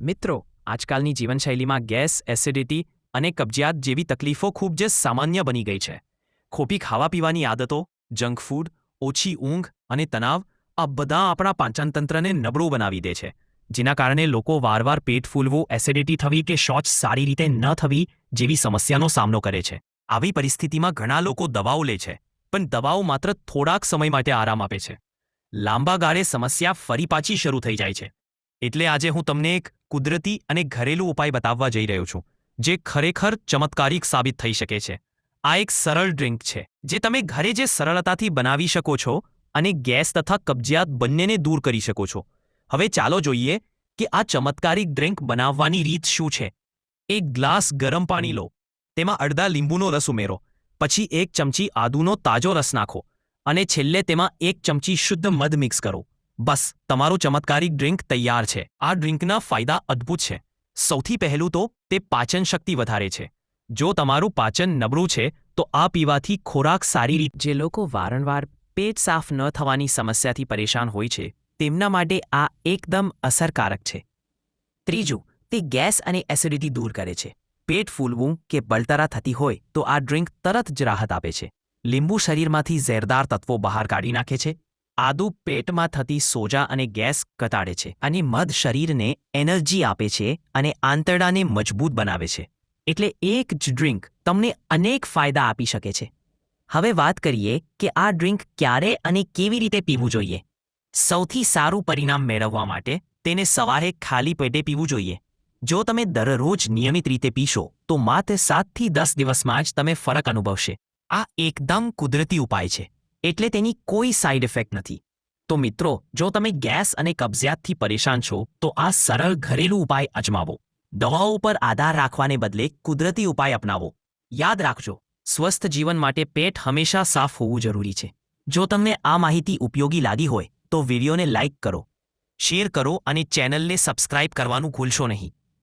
મિત્રો, આજકાલની જીવનશૈલીમાં gas, acidity અને કબજિયાત જેવી તકલીફો ખૂબ જ સામાન્ય બની ગઈ છે. ખોટી ખાવા પીવાની આદતો, જંક ફૂડ, ઓછી ઊંઘ અને તણાવ આ બધા આપણા પાચનતંત્રને નબળું બનાવી દે છે, જેના કારણે લોકો વારવાર પેટ ફૂલવું, એસિડિટી થવી કે શૌચ સારી રીતે ન થવી જેવી સમસ્યાનો સામનો કરે છે. આવી પરિસ્થિતિમાં ઘણા લોકો દવાઓ લે છે, પણ દવાઓ માત્ર થોડાક સમય માટે આરામ આપે છે. લાંબા ગાળે સમસ્યા ફરી પાછી શરૂ થઈ જાય છે. એટલે આજે હું તમને એક કુદરતી અને ઘરેલું ઉપાય બતાવવા જઈ રહ્યો છું, જે ખરેખર ચમત્કારિક સાબિત થઈ શકે છે. આ એક સરળ ડ્રિંક છે, જે તમે ઘરે જે સરળતાથી બનાવી શકો છો અને ગેસ તથા કબજિયાત બંનેને દૂર કરી શકો છો. હવે ચાલો જોઈએ કે આ ચમત્કારિક ડ્રિંક બનાવવાની રીત શું છે. એક ગ્લાસ ગરમ પાણી લો, તેમાં અડધા લીંબુનો રસ ઉમેરો, પછી એક ચમચી આદુનો તાજો રસ નાખો, અને છેલ્લે તેમાં એક ચમચી શુદ્ધ મધ મિક્સ કરો. બસ, તમારું ચમત્કારિક ડ્રિંક તૈયાર છે. આ ડ્રિંકના ફાયદા અદ્ભુત છે. સૌથી પહેલું તો, તે પાચન શક્તિ વધારે છે. જો તમારું પાચન નબળું છે, તો આ પીવાથી ખોરાક સારી રીતે જે લોકો વારંવાર પેટ સાફ ન થવાની સમસ્યાથી પરેશાન હોય છે, તેમના માટે આ એકદમ અસરકારક છે. ત્રીજું, તે ગેસ અને એસિડિટી દૂર કરે છે. પેટ ફૂલવું કે બળતરા થતી હોય, તો આ ડ્રિંક તરત જ રાહત આપે છે. લીંબુ શરીરમાંથી ઝેરદાર તત્વો બહાર કાઢી નાખે છે આદુ પેટમાં થતી સોજા અને ગેસ ઘટાડે છે અને મધ શરીરને એનર્જી આપે છે અને આંતરડાને મજબૂત બનાવે છે. એટલે એક જ ડ્રિંક તમને અનેક ફાયદા આપી શકે છે. હવે વાત કરીએ કે આ ડ્રિંક ક્યારે અને કેવી રીતે પીવું જોઈએ. સૌથી સારું પરિણામ મેળવવા માટે તેને સવારે ખાલી પેટે પીવું જોઈએ. જો તમે દરરોજ નિયમિત રીતે પીશો, તો માત્ર સાતથી દસ દિવસમાં જ તમે ફરક અનુભવશે. આ એકદમ કુદરતી ઉપાય છે. એટલે તેની કોઈ સાઇડ ઇફેક્ટ નથી. તો મિત્રો, જો તમે ગેસ અને કબજિયાતથી પરેશાન છો, તો આ સરળ ઘરેલું ઉપાય અજમાવો. દવાઓ પર આધાર રાખવાને બદલે કુદરતી ઉપાય અપનાવો. યાદ રાખજો, સ્વસ્થ જીવન માટે પેટ હંમેશા સાફ હોવું જરૂરી છે. જો તમને આ માહિતી ઉપયોગી લાગી હોય, તો વિડીયોને લાઇક કરો, શેર કરો અને ચેનલને સબસ્ક્રાઇબ કરવાનું ભૂલશો નહીં.